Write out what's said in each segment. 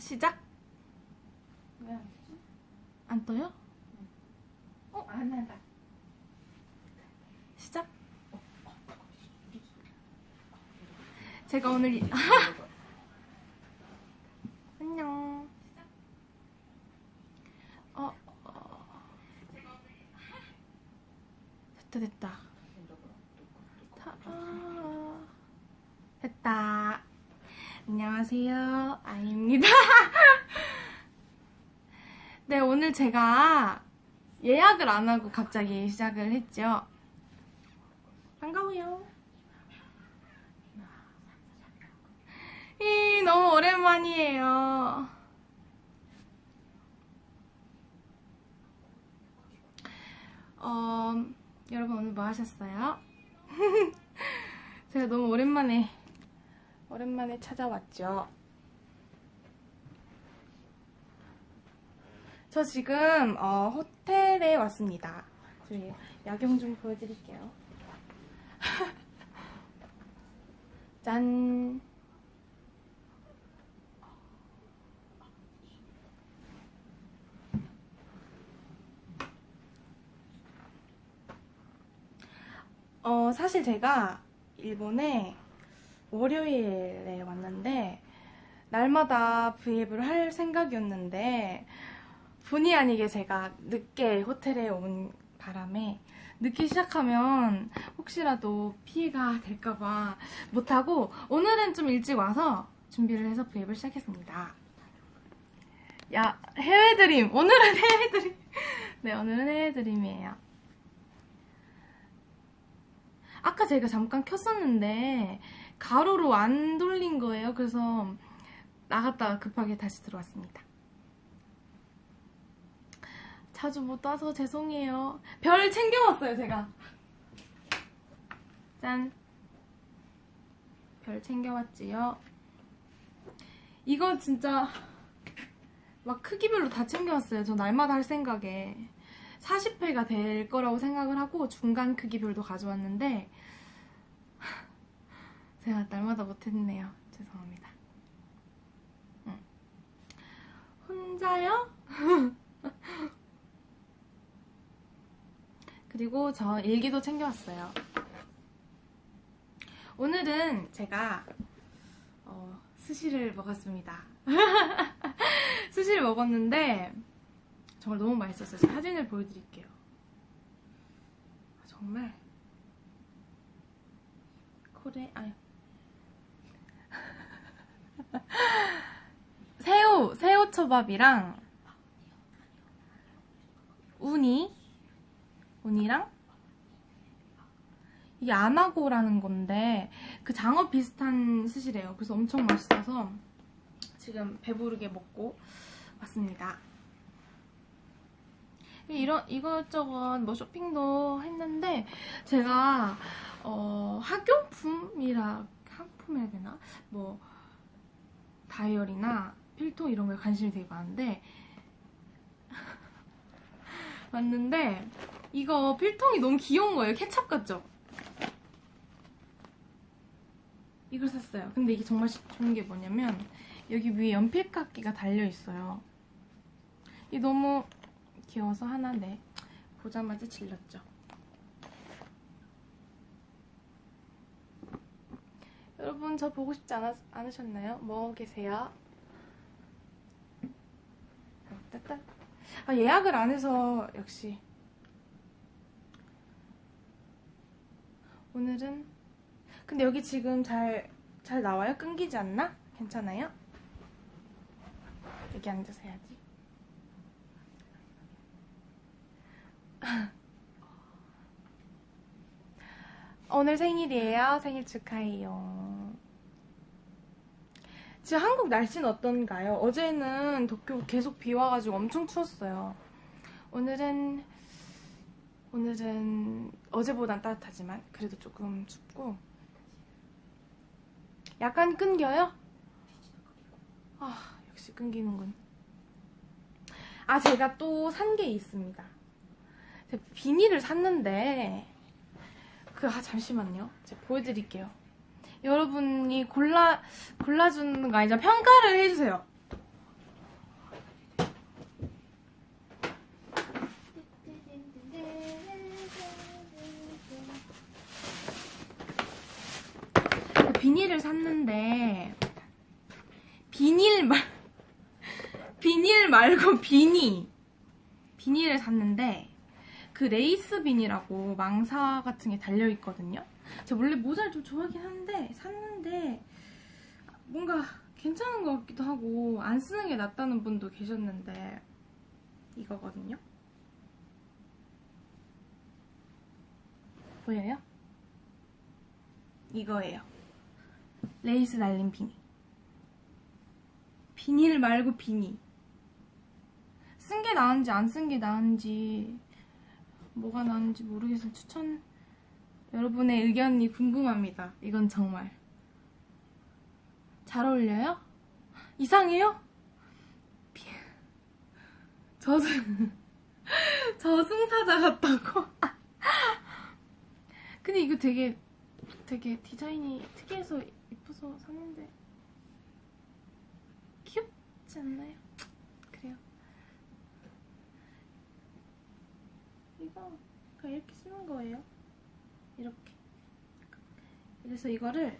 시작. 왜? 안 떠요? 어? 안 한다. 시작. 제가 오늘 이- 안녕. 어, 어. 됐다 됐다. 다, 아, 됐다. 안녕하세요. 아이입니다. 네, 오늘 제가 예약을 안 하고 갑자기 시작을 했죠. 반가워요. 이, 너무 오랜만이에요. 어, 여러분 오늘 뭐 하셨어요? 제가 너무 오랜만에, 오랜만에 찾아왔죠. 저 지금 어, 호텔에 왔습니다. 저희 야경 좀 보여드릴게요. 짠. 어, 사실 제가 일본에 월요일에 왔는데, 날마다 브이앱을 할 생각이었는데, 본의 아니게 제가 늦게 호텔에 온 바람에 늦게 시작하면 혹시라도 피해가 될까봐 못하고 오늘은 좀 일찍 와서 준비를 해서 브이앱을 시작했습니다. 야, 해외 드림! 오늘은 해외 드림! 네, 오늘은 해외 드림이에요. 아까 제가 잠깐 켰었는데 가로로 안 돌린 거예요. 그래서 나갔다가 급하게 다시 들어왔습니다. 자주 못 와서 죄송해요. 별 챙겨왔어요, 제가. 짠. 별 챙겨왔지요. 이거 진짜 막 크기별로 다 챙겨왔어요. 저 날마다 할 생각에. 40회가 될 거라고 생각을 하고 중간 크기별도 가져왔는데 제가 날마다 못했네요. 죄송합니다. 응. 혼자요? 그리고 저 일기도 챙겨왔어요. 오늘은 제가 어, 스시를 먹었습니다. 스시를 먹었는데 정말 너무 맛있었어요. 사진을 보여드릴게요. 아, 정말 코레 아니 새우 새우 초밥이랑 우니 우니랑 이게 아나고라는 건데 그 장어 비슷한 스시래요. 그래서 엄청 맛있어서 지금 배부르게 먹고 왔습니다. 이런 이것저것 뭐 쇼핑도 했는데 제가 어, 학용품이라 학품해야 되나 뭐 다이어리나 필통 이런 거에 관심이 되게 많은데 왔는데 이거 필통이 너무 귀여운 거예요 케찹 같죠? 이걸 샀어요 근데 이게 정말 좋은 게 뭐냐면 여기 위에 연필깎이가 달려 있어요 이 너무 귀여워서 하나 네 보자마자 질렀죠. 여러분 저 보고 싶지 않아, 않으셨나요? 뭐 계세요? 아 예약을 안 해서 역시 오늘은 근데 여기 지금 잘 잘 나와요? 끊기지 않나? 괜찮아요? 여기 앉아서 해야지. 오늘 생일이에요. 생일 축하해요. 지금 한국 날씨는 어떤가요? 어제는 도쿄 계속 비 와가지고 엄청 추웠어요. 오늘은 오늘은 어제보단 따뜻하지만 그래도 조금 춥고 약간 끊겨요? 아 역시 끊기는군. 아 제가 또 산 게 있습니다. 비닐을 샀는데 그, 아, 잠시만요. 제가 보여드릴게요. 여러분이 골라, 골라주는 거 아니죠? 평가를 해주세요. 비닐을 샀는데, 비닐 말, 비닐 말고 비니. 비닐을 샀는데, 그 레이스 비니라고 망사 같은 게 달려 있거든요. 제가 원래 모자를 좀 좋아하긴 하는데 샀는데 뭔가 괜찮은 것 같기도 하고 안 쓰는 게 낫다는 분도 계셨는데 이거거든요. 보여요? 이거예요. 레이스 달린 비니. 비닐 말고 비니. 쓴 게 나은지 안 쓴 게 나은지 뭐가 나은지 모르겠어요. 추천 여러분의 의견이 궁금합니다. 이건 정말 잘 어울려요? 이상해요? 비- 저승 저승사자 같다고? 근데 이거 되게 되게 디자인이 특이해서 예뻐서 샀는데 귀엽지 않나요? 이거 그냥 이렇게 쓰는 거예요. 이렇게. 그래서 이거를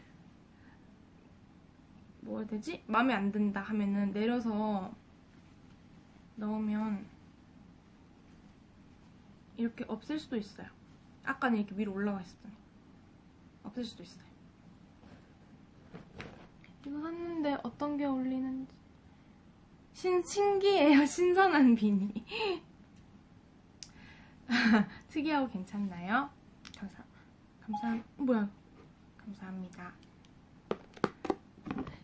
뭐 해야 되지? 마음에 안 든다 하면은 내려서 넣으면 이렇게 없앨 수도 있어요. 아까는 이렇게 위로 올라가 있었더니 없앨 수도 있어요. 이거 샀는데 어떤 게 어울리는지 신 신기해요. 신선한 비니. 특이하고 괜찮나요? 감사 감사 뭐야 감사합니다.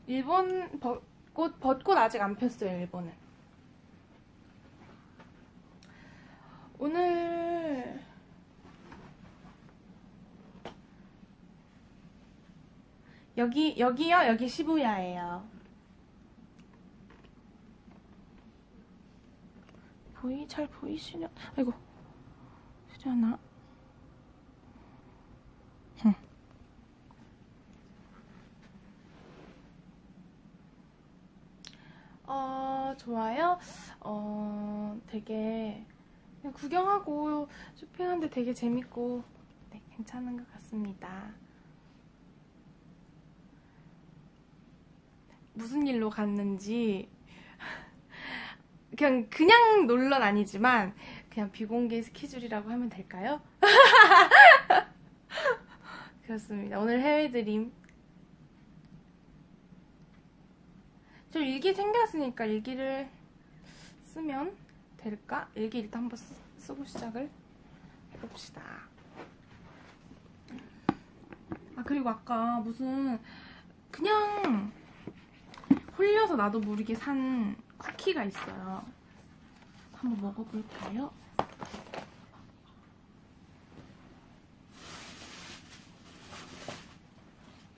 일본 벚꽃 벚꽃 아직 안 폈어요. 일본은 오늘 여기 여기요 여기 시부야예요. 보이 잘 보이시냐? 아이고 흠. 어 좋아요. 어 되게 그냥 구경하고 쇼핑하는데 되게 재밌고 네 괜찮은 것 같습니다. 무슨 일로 갔는지 그냥 그냥 놀러는 아니지만 그냥 비공개 스케줄이라고 하면 될까요? 그렇습니다. 오늘 해외 드림. 저 일기 챙겼으니까 일기를 쓰면 될까? 일기 일단 한번 쓰, 쓰고 시작을 해봅시다. 아 그리고 아까 무슨 그냥 홀려서 나도 모르게 산 쿠키가 있어요. 한번 먹어볼까요?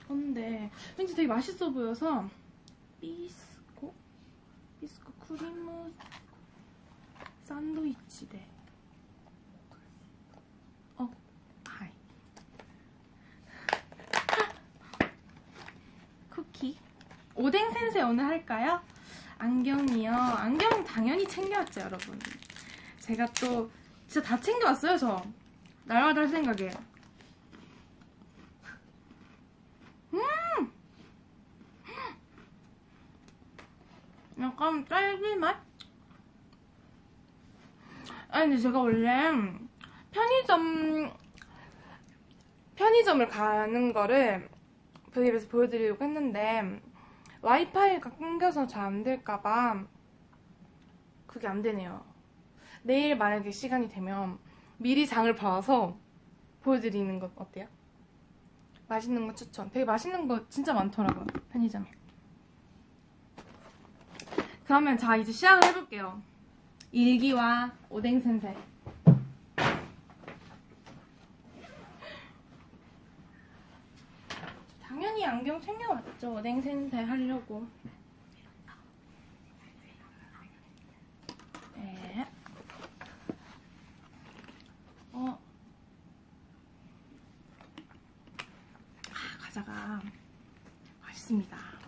근데 왠지 되게 맛있어 보여서 비스코? 비스코 크리무 샌드위치 대 어, 하이 쿠키 오뎅 센세 오늘 할까요? 안경이요. 안경 당연히 챙겨왔죠, 여러분. 제가 또 진짜 다 챙겨왔어요, 저. 날마다 할 생각에. 음! 약간 딸기 맛? 아니, 근데 제가 원래 편의점, 편의점을 가는 거를 브이앱에서 보여드리려고 했는데, 와이파이가 끊겨서 잘 안 될까봐 그게 안 되네요. 내일 만약에 시간이 되면 미리 장을 봐서 보여드리는 것 어때요? 맛있는 거 추천. 되게 맛있는 거 진짜 많더라고요. 편의점에. 그러면 자 이제 시작을 해볼게요. 일기와 오뎅 센세. 당연히 안경 챙겨왔죠. 오뎅 센세 하려고. 네. 어. 아, 과자가 맛있습니다.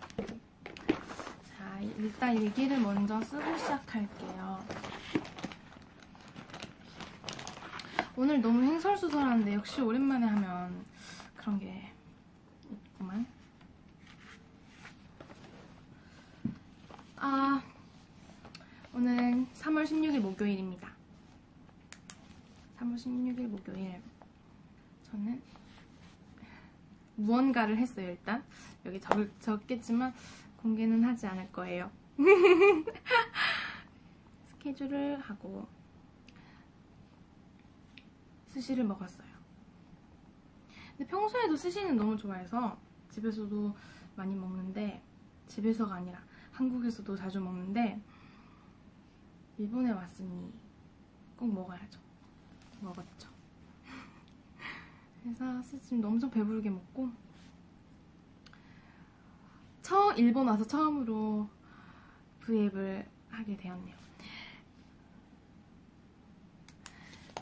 일단 얘기를 먼저 쓰고 시작할게요. 오늘 너무 행설수설한데 역시 오랜만에 하면 그런 게 있구만. 아, 오늘 3월 16일 목요일입니다. 3월 16일 목요일. 저는 무언가를 했어요, 일단. 여기 적, 적겠지만 공개는 하지 않을 거예요. 스케줄을 하고 스시를 먹었어요. 근데 평소에도 스시는 너무 좋아해서 집에서도 많이 먹는데 집에서가 아니라 한국에서도 자주 먹는데 일본에 왔으니 꼭 먹어야죠. 먹었죠. 그래서 스시 너무 좀 배부르게 먹고 처음 일본 와서 처음으로 브이앱을 하게 되었네요.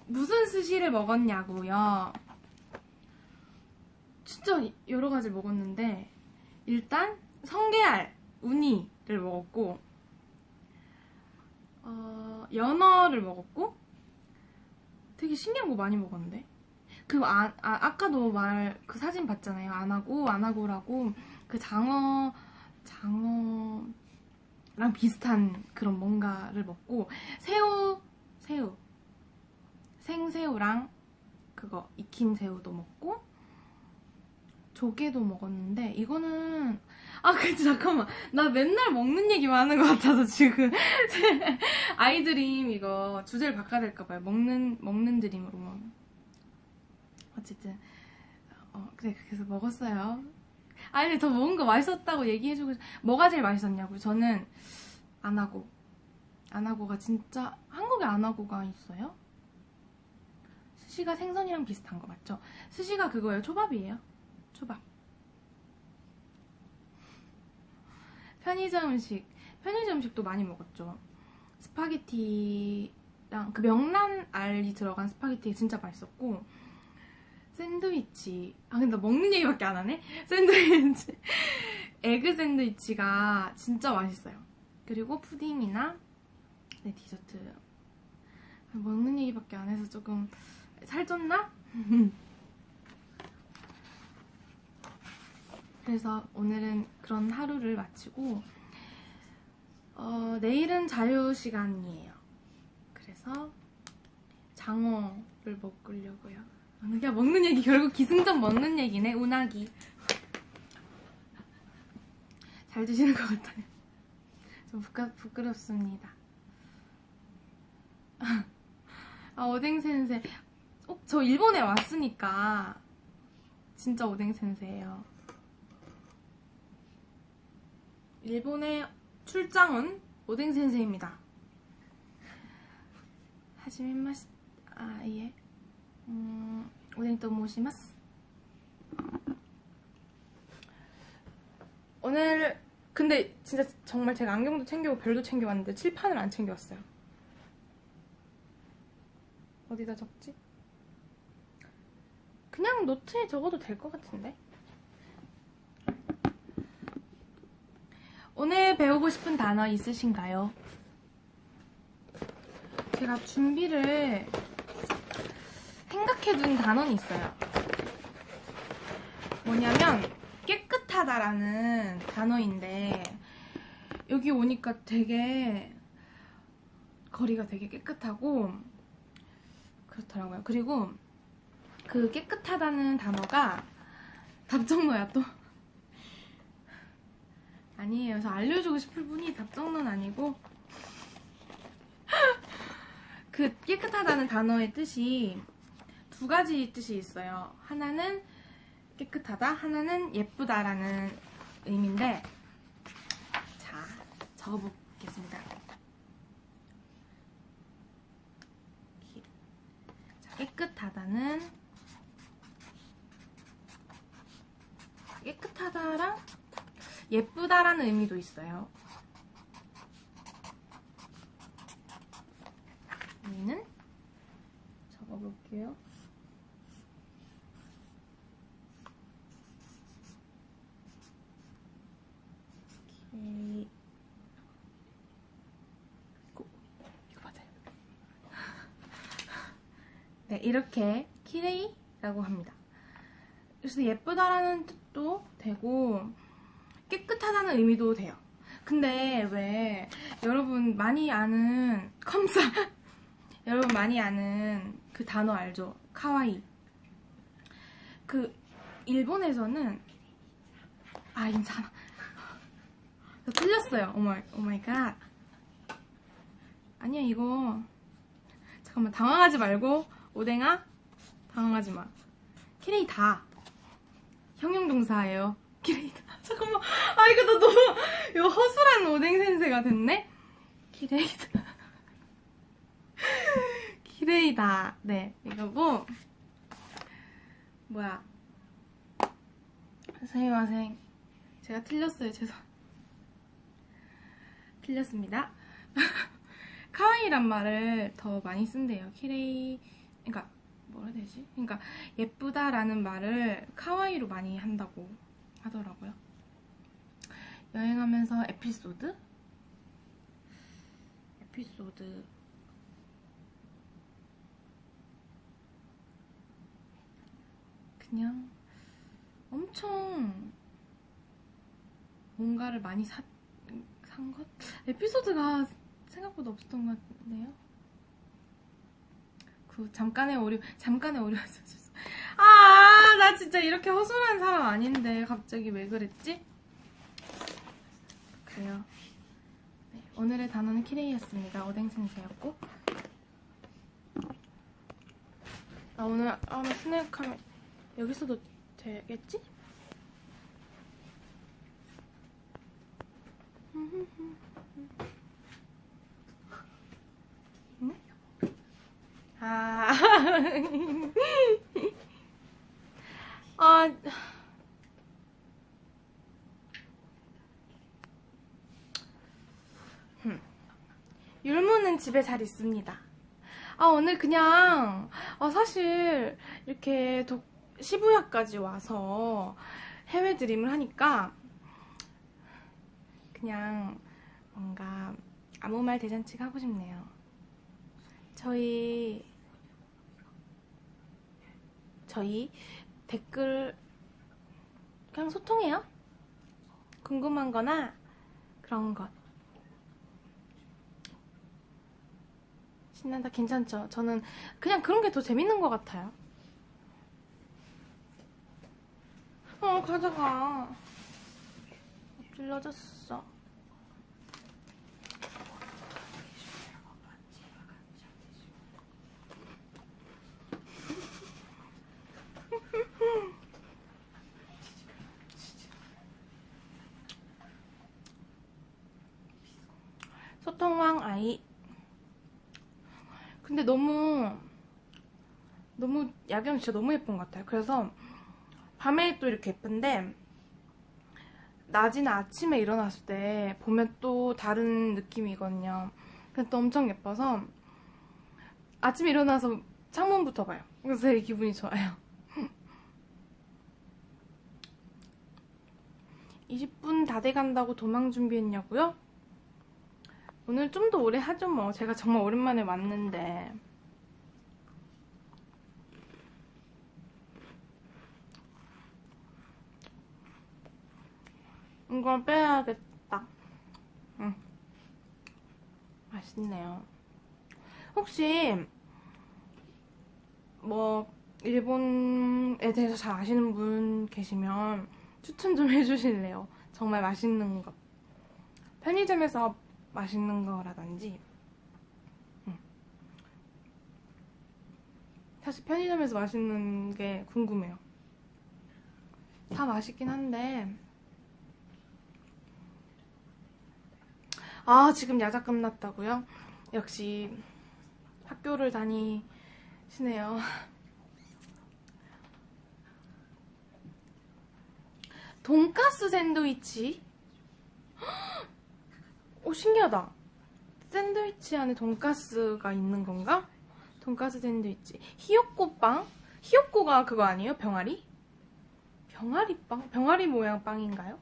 무슨 스시를 먹었냐고요? 진짜 여러 가지 먹었는데 일단 성게알, 우니를 먹었고 어, 연어를 먹었고 되게 신기한 거 많이 먹었는데 그 아, 아, 아까도 말 그 사진 봤잖아요 안하고 안하고라고 그 장어 장어랑 비슷한 그런 뭔가를 먹고 새우 새우 생새우랑 그거 익힌 새우도 먹고 조개도 먹었는데 이거는 아 근데 잠깐만. 나 맨날 먹는 얘기만 하는 것 같아서 지금. 아이드림 이거 주제를 바꿔야 될까봐요. 먹는 먹는 드림으로 어쨌든 어 그래 그래서 먹었어요 아니 더 먹은 거 맛있었다고 얘기해주고 싶- 뭐가 제일 맛있었냐고. 저는 안하고. 안하고가 진짜 한국에 안하고가 있어요? 스시가 생선이랑 비슷한 거 맞죠? 스시가 그거예요? 초밥이에요? 초밥. 편의점 음식. 편의점 음식도 많이 먹었죠. 스파게티랑 그 명란 알이 들어간 스파게티 진짜 맛있었고 샌드위치 아 근데 나 먹는 얘기밖에 안 하네 샌드위치 에그 샌드위치가 진짜 맛있어요 그리고 푸딩이나 네 디저트 먹는 얘기밖에 안 해서 조금 살쪘나? 그래서 오늘은 그런 하루를 마치고 어, 내일은 자유 시간이에요. 그래서 장어를 먹으려고요. 아, 그냥 먹는 얘기 결국 기승전 먹는 얘기네. 운하기. 잘 드시는 것 같아요. 좀 부끄, 부끄럽습니다. 아 오뎅 센세. 어, 저 일본에 왔으니까 진짜 오뎅 센세예요. 일본에 출장 온 오뎅 센세입니다. 하지메 마시 아 예. 모시마스. 오늘 근데 진짜 정말 제가 안경도 챙기고 별도 챙겨왔는데 칠판을 안 챙겨왔어요. 어디다 적지? 그냥 노트에 적어도 될 것 같은데? 오늘 배우고 싶은 단어 있으신가요? 제가 준비를 생각해둔 단어는 있어요. 뭐냐면 깨끗하다라는 단어인데 여기 오니까 되게 거리가 되게 깨끗하고 그렇더라고요. 그리고 그 깨끗하다는 단어가 답정너야 또 아니에요. 저 알려주고 싶을 분이 답정너는 아니고 그 깨끗하다는 단어의 뜻이 두 가지 뜻이 있어요. 하나는 깨끗하다, 하나는 예쁘다라는 의미인데 자 적어보겠습니다. 자, 깨끗하다는 깨끗하다랑 예쁘다라는 의미도 있어요. 의미는 적어볼게요. 오케이. 이거, 이거 맞아요. 네, 이렇게 키레이라고 합니다. 그래서 예쁘다라는 뜻도 되고 깨끗하다는 의미도 돼요. 근데 왜 여러분 많이 아는 컴사 여러분 많이 아는 그 단어 알죠? 카와이. 그 일본에서는 아 괜찮아. 저 틀렸어요. 오마이 오마이 갓. 아니야 이거 잠깐만 당황하지 말고 오뎅아 당황하지 마. 키레이 다. 형용동사예요. 키레이 다. 잠깐만. 아 이거 나 너무 이거 허술한 오뎅 센세가 됐네. 키레이 다. 키레이 다. 네 이거고 뭐야. 선생님 제가 틀렸어요. 죄송. 틀렸습니다. 카와이란 말을 더 많이 쓴대요. 키레이, 그러니까 뭐라 해야 되지? 그러니까 예쁘다라는 말을 카와이로 많이 한다고 하더라고요. 여행하면서 에피소드? 에피소드. 그냥 엄청 뭔가를 많이 사, 산 것? 에피소드가 생각보다 없었던 것 같네요. 그 잠깐의 오류, 잠깐의 오류. 아, 나 진짜 이렇게 허술한 사람 아닌데 갑자기 왜 그랬지? 그래요. 네, 오늘의 단어는 키레이였습니다. 오뎅 센세였고. 나 오늘 아, 나 스낵하면 여기서도 되겠지? 아. 아. 흠. 율무는 집에 잘 있습니다. 아, 오늘 그냥, 아, 사실, 이렇게 독, 시부야까지 와서 해외 드림을 하니까, 그냥, 뭔가, 아무 말 대잔치가 하고 싶네요. 저희, 저희 댓글, 그냥 소통해요. 궁금한 거나, 그런 것. 신난다 괜찮죠? 저는 그냥 그런 게 더 재밌는 것 같아요. 어 가져가. 찔러졌어. 소통왕 아이 근데 너무 너무 야경 진짜 너무 예쁜 것 같아요. 그래서 밤에 또 이렇게 예쁜데 낮이나 아침에 일어났을 때 보면 또 다른 느낌이거든요. 근데 또 엄청 예뻐서 아침에 일어나서 창문부터 봐요. 그래서 되게 기분이 좋아요. 20분 다 돼간다고 도망 준비했냐고요? 오늘 좀 더 오래 하죠 뭐. 제가 정말 오랜만에 왔는데. 이걸 빼야겠다. 응. 맛있네요. 혹시 뭐 일본에 대해서 잘 아시는 분 계시면 추천 좀 해주실래요? 정말 맛있는 것. 편의점에서 맛있는 거라든지. 응. 사실 편의점에서 맛있는 게 궁금해요. 다 맛있긴 한데. 아, 지금 야자 끝났다고요? 역시 학교를 다니시네요. 돈가스 샌드위치? 오, 신기하다. 샌드위치 안에 돈가스가 있는 건가? 돈가스 샌드위치. 히요코 빵? 히요코가 그거 아니에요? 병아리? 병아리 빵? 병아리 모양 빵인가요?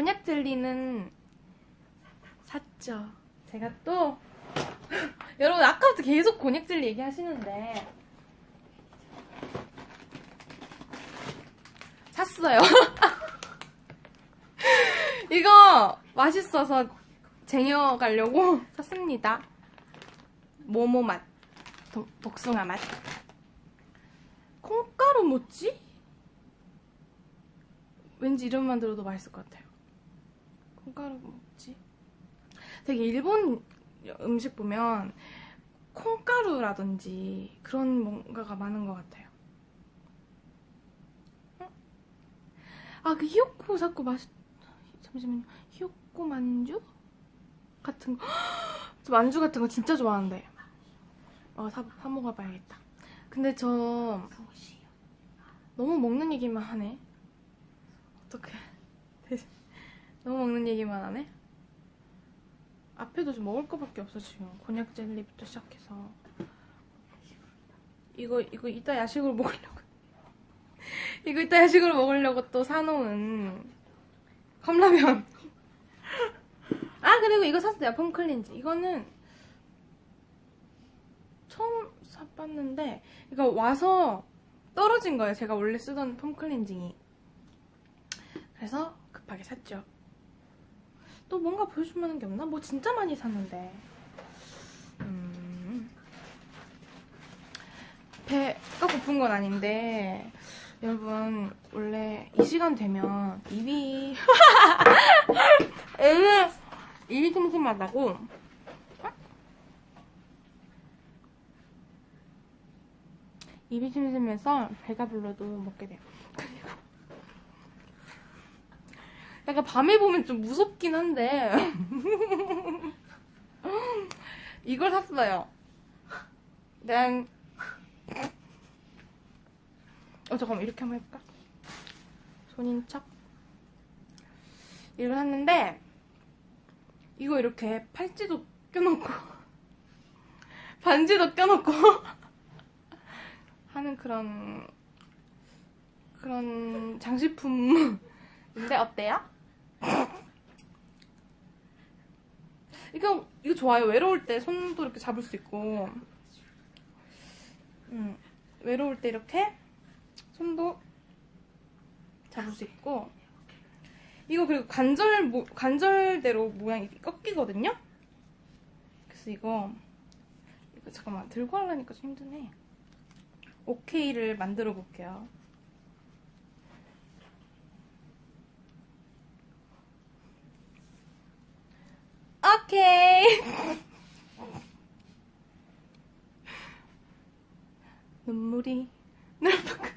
곤약 젤리는 샀죠. 제가 또 여러분 아까부터 계속 곤약 젤리 얘기하시는데 샀어요. 맛있어서 쟁여가려고 샀습니다. 모모 맛, 도- 복숭아 맛. 콩가루 모찌? 왠지 이름만 들어도 맛있을 것 같아요. 콩가루 모찌? 되게 일본 음식 보면 콩가루라든지 그런 뭔가가 많은 것 같아요. 아, 그 히요코 자꾸 맛있, 잠시만요. 히요코 만주? 같은 거. 저 만주 같은 거 진짜 좋아하는데. 어, 사, 사 먹어봐야겠다. 근데 저 너무 먹는 얘기만 하네. 어떡해. 너무 먹는 얘기만 하네. 앞에도 좀 먹을 거밖에 없어 지금. 곤약 젤리부터 시작해서. 이거 이거 이따 야식으로 먹으려고. 이거 이따 야식으로 먹으려고 또 사놓은 컵라면. 아 그리고 이거 샀어요. 폼 클렌즈. 이거는 처음 사봤는데 이거 와서 떨어진 거예요. 제가 원래 쓰던 폼 클렌징이. 그래서 급하게 샀죠. 또 뭔가 보여줄 만한 게 없나? 뭐 진짜 많이 샀는데. 음. 배가 고픈 건 아닌데 여러분 원래 이 시간 되면 입이 입이 입이 슴슴하다고 입이 심심해서 배가 불러도 먹게 돼요. 그리고 약간 밤에 보면 좀 무섭긴 한데 이걸 샀어요. 난 어 잠깐만 이렇게 한번 해볼까? 손인 척 이걸 샀는데 이거 이렇게 팔찌도 껴놓고 반지도 껴놓고 하는 그런 그런 장식품인데 어때요? 이거 이거 좋아요. 외로울 때 손도 이렇게 잡을 수 있고, 음, 외로울 때 이렇게 손도 잡을 수 있고, 이거 그리고 관절 모, 관절대로 모양이 꺾이거든요. 그래서 이거 이거 잠깐만 들고 하려니까 좀 힘드네. 오케이를 만들어 볼게요. 오케이. 눈물이 날만큼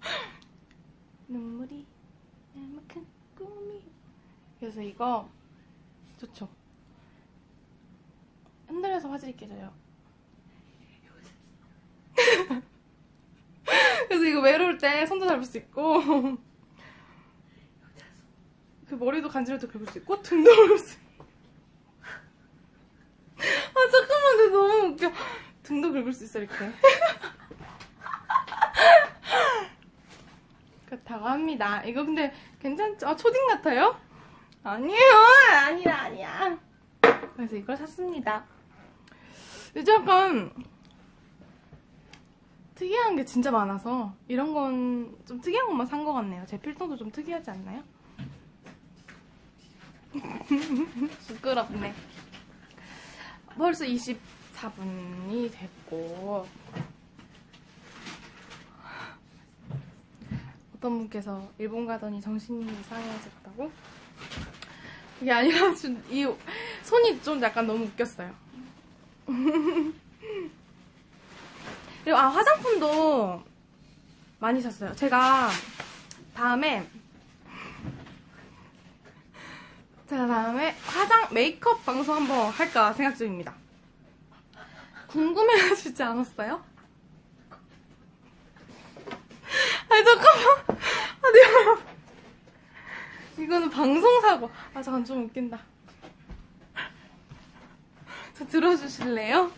눈물이 날만큼 꿈이 그래서 이거 좋죠. 흔들려서 화질이 깨져요. 그래서 이거 외로울 때 손도 잡을 수 있고 그 머리도 간지러도 긁을 수 있고 등도 긁을 수 있고 아 잠깐만 근데 너무 웃겨 등도 긁을 수 있어 이렇게 그렇다고 합니다 이거 근데 괜찮죠? 아 초딩 같아요? 아니에요 아니야 아니야 그래서 이걸 샀습니다 요즘 약간 특이한 게 진짜 많아서 이런 건 좀 특이한 것만 산 것 같네요 제 필터도 좀 특이하지 않나요? 부끄럽네. 벌써 24분이 됐고 어떤 분께서 일본 가더니 정신이 이상해졌다고? 그게 아니라 좀이 손이 좀 약간 너무 웃겼어요. 그리고 아 화장품도 많이 샀어요. 제가 다음에 제가 다음에 화장 메이크업 방송 한번 할까 생각 중입니다. 궁금해하시지 않았어요? 아니 잠깐만. 아, 네. 이거는 방송 사고. 아 잠깐 좀 웃긴다. 저 들어주실래요?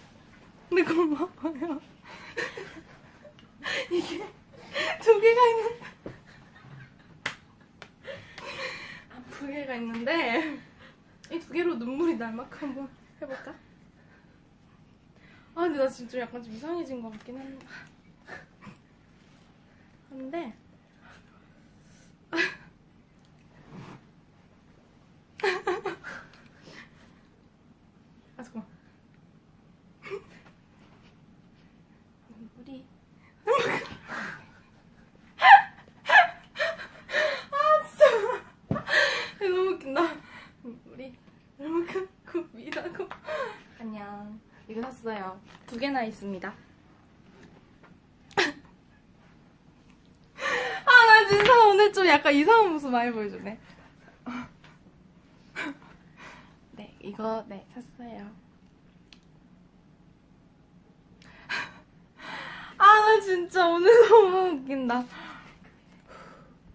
네 고마워요. 이게 두 개가 있는데. 두 개가 있는데 이 두 개로 눈물이 날 만큼 한번 해볼까? 아 근데 나좀 약간 좀 이상해진 것 같긴 한데. 한데 개나 있습니다. 아, 나 진짜 오늘 좀 약간 이상한 모습 많이 보여주네. 네, 이거, 네, 샀어요. 아, 나 진짜 오늘 너무 웃긴다.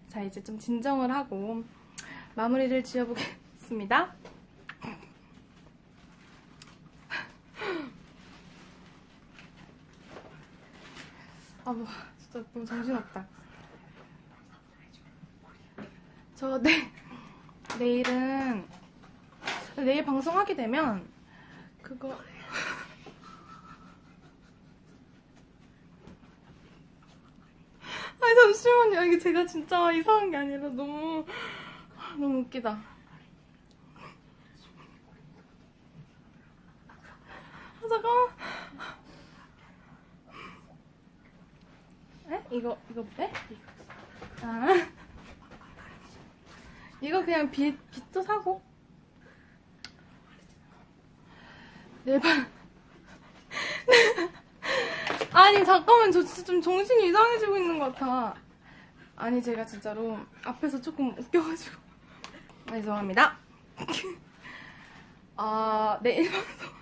자, 이제 좀 진정을 하고 마무리를 지어보겠습니다. 아, 뭐, 진짜 너무 정신없다. 저, 내, 내일은, 내일 방송하게 되면, 그거, 아니, 잠시만요. 이게 제가 진짜 이상한 게 아니라 너무, 아, 너무 웃기다. 아, 잠깐만. 에? 이거, 이거, 에? 아. 이거 그냥 빛, 빛도 사고. 내 방. 아니, 잠깐만. 저 진짜 좀 정신이 이상해지고 있는 것 같아. 아니, 제가 진짜로 앞에서 조금 웃겨가지고. 아, 죄송합니다. 아, 내 일 방송.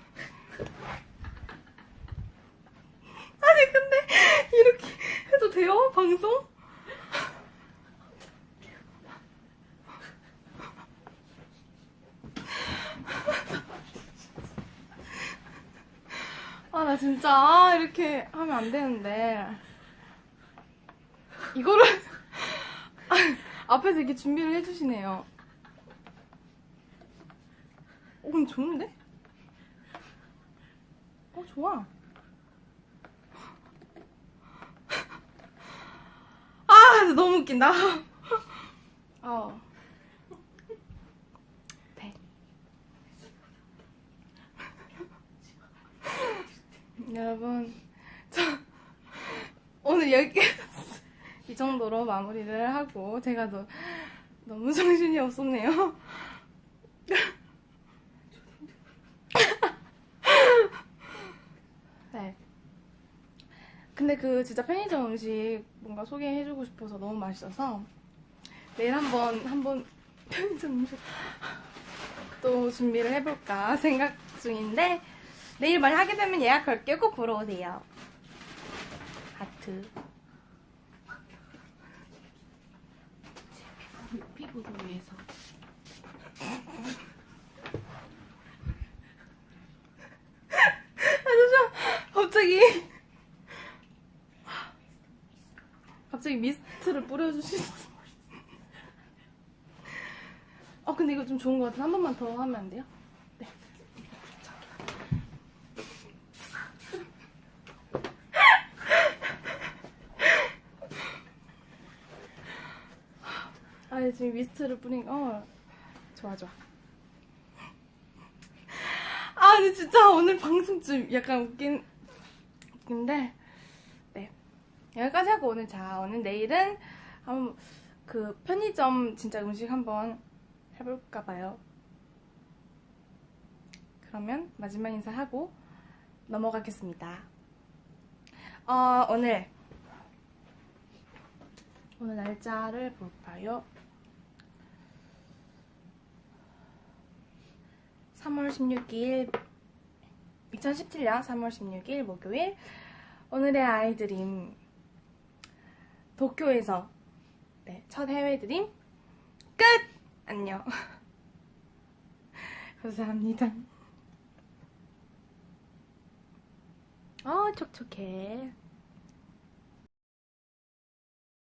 아니, 근데 이렇게 해도 돼요? 방송? 아, 나 진짜, 아, 이렇게 하면 안 되는데. 이거를, 아, 앞에서 이렇게 준비를 해주시네요. 어, 근데 좋은데? 어, 좋아. 아, 진짜 너무 웃긴다. 어. 네. 여러분, 저 오늘 여기 이 정도로 마무리를 하고 제가 너, 너무 정신이 없었네요. 네. 근데 그 진짜 편의점 음식 뭔가 소개해주고 싶어서 너무 맛있어서 내일 한번 한번 편의점 음식 또 준비를 해볼까 생각 중인데 내일 만약 하게 되면 예약 걸게요. 꼭 보러 오세요. 하트. 피부를 위해서. 아, 잠시만. 갑자기. 갑자기 미스트를 뿌려주시어 어, 근데 이거 좀 좋은 것 같아. 한 번만 더 하면 안 돼요? 네. 아, 지금 미스트를 뿌린, 어. 좋아, 좋아. 아, 근데 진짜 오늘 방송 좀 약간 웃긴, 네. 여기까지 하고 오늘 자, 오늘 내일은 한번 그 편의점 진짜 음식 한번 해볼까 봐요. 그러면 마지막 인사하고 넘어가겠습니다. 어, 오늘, 오늘 날짜를 볼까요? 3월 16일 2017년 3월 16일 목요일 오늘의 아이드림 도쿄에서 네, 첫 해외 드림. 끝! 안녕. 감사합니다. 어 촉촉해